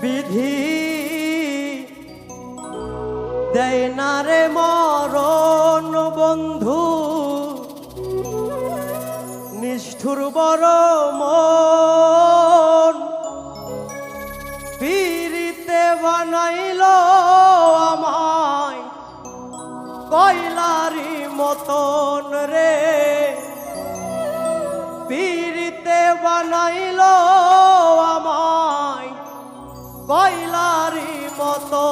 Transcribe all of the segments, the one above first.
বিধি দেয় না রে মরণ বন্ধু। নিষ্ঠুর বড় মন পীরিতে বানাইল আমায়। কয়লারি মতন রে পীরিতে বানাইল কয়লারি মতো।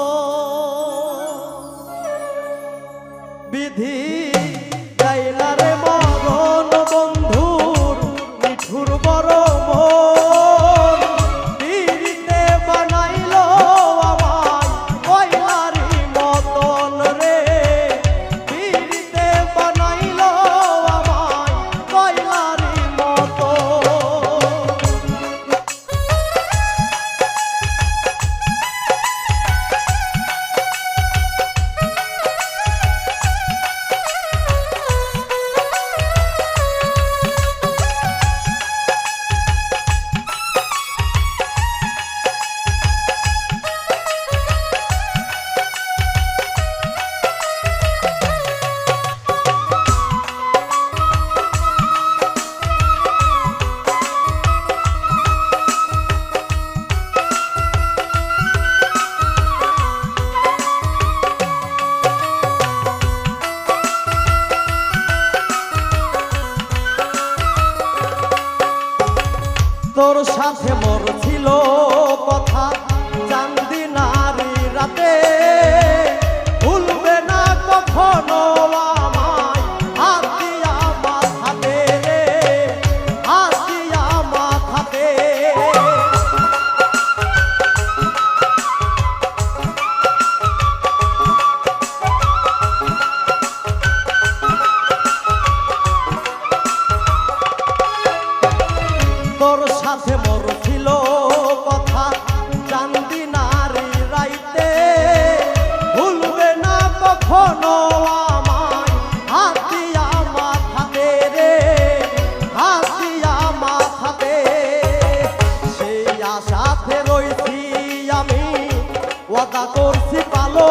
তোর সাথে মোর ছিল কথা। চান্দি নারী সাথে মোর ছিল কথা। চান্দি নারী রাইতে ভুলবে না কখনো রে আমি, ওয়াদা করছি পালো।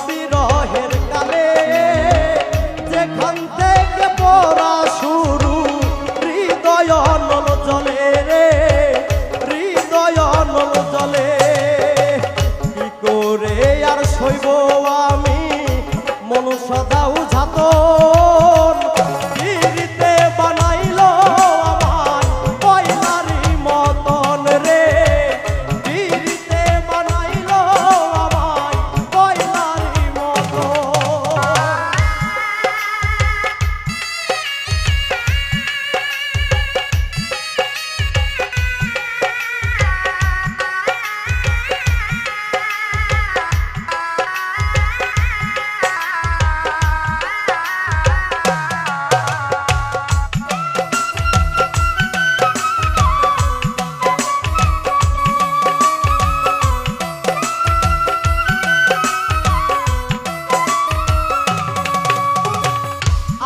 হইব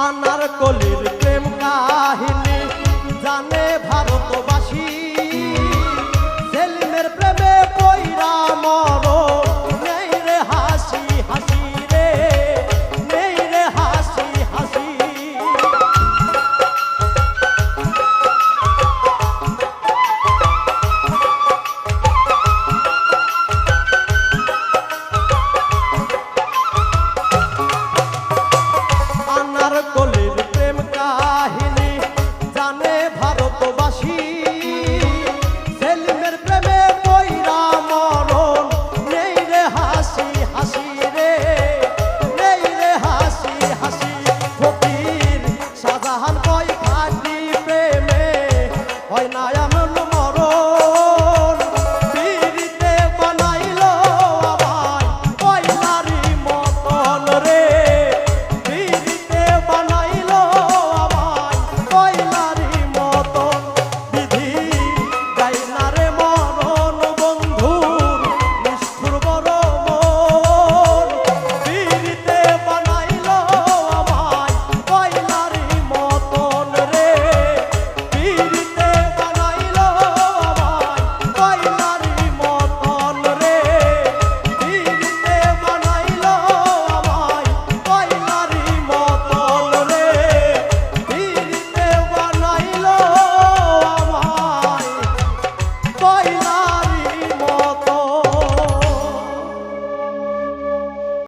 আনার কলির